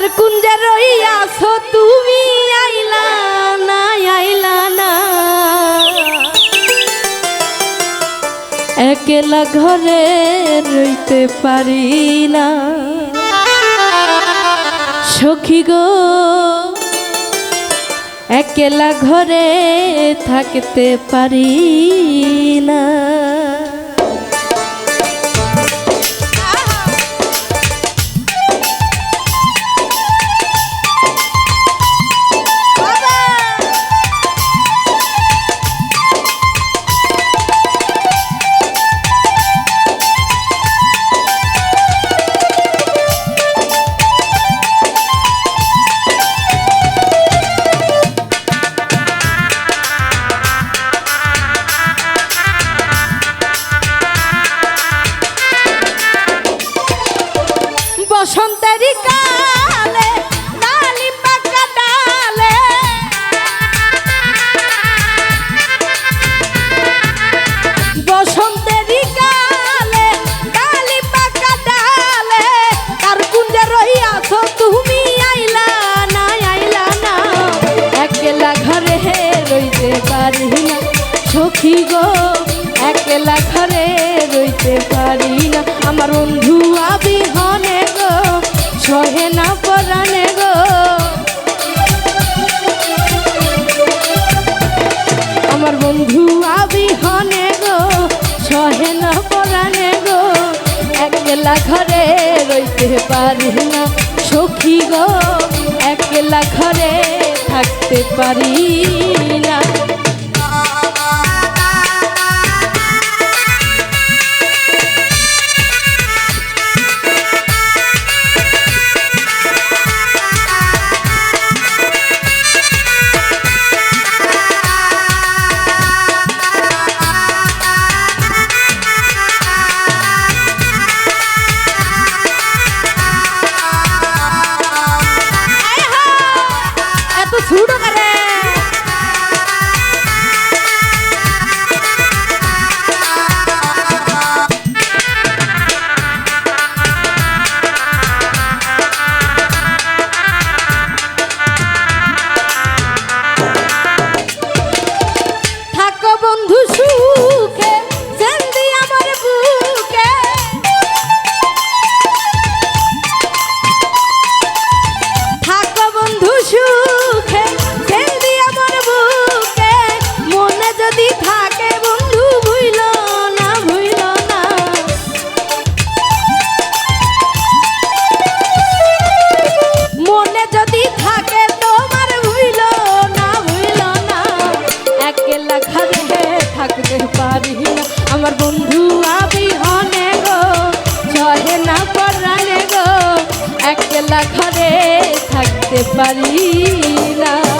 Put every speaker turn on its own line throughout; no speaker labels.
কার কুঞ্জে রইয়াছো তুমি আইলা না আইলা না। একলা ঘরে রইতে পারি না। সখী গো, একলা ঘরে থাকতে পারি না। একলা ঘরে রইতে পারি না। সখী গো একলা ঘরে থাকতে পারি না। ঘরে থাকতে পারি না।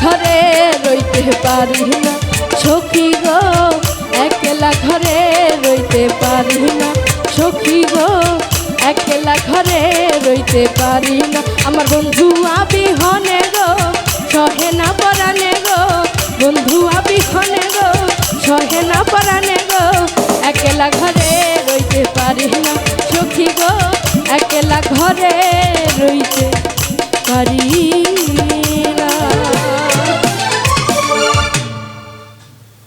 ঘরে রইতে পারি না। সখী গো, একলা ঘরে রইতে পারি না। সখী গো, একলা ঘরে রইতে পারি না। আমার বন্ধু আবিহনে গো, সহে না পরানে গো। বন্ধু আবিহনে গো, সহে না পরানে গো। একলা ঘরে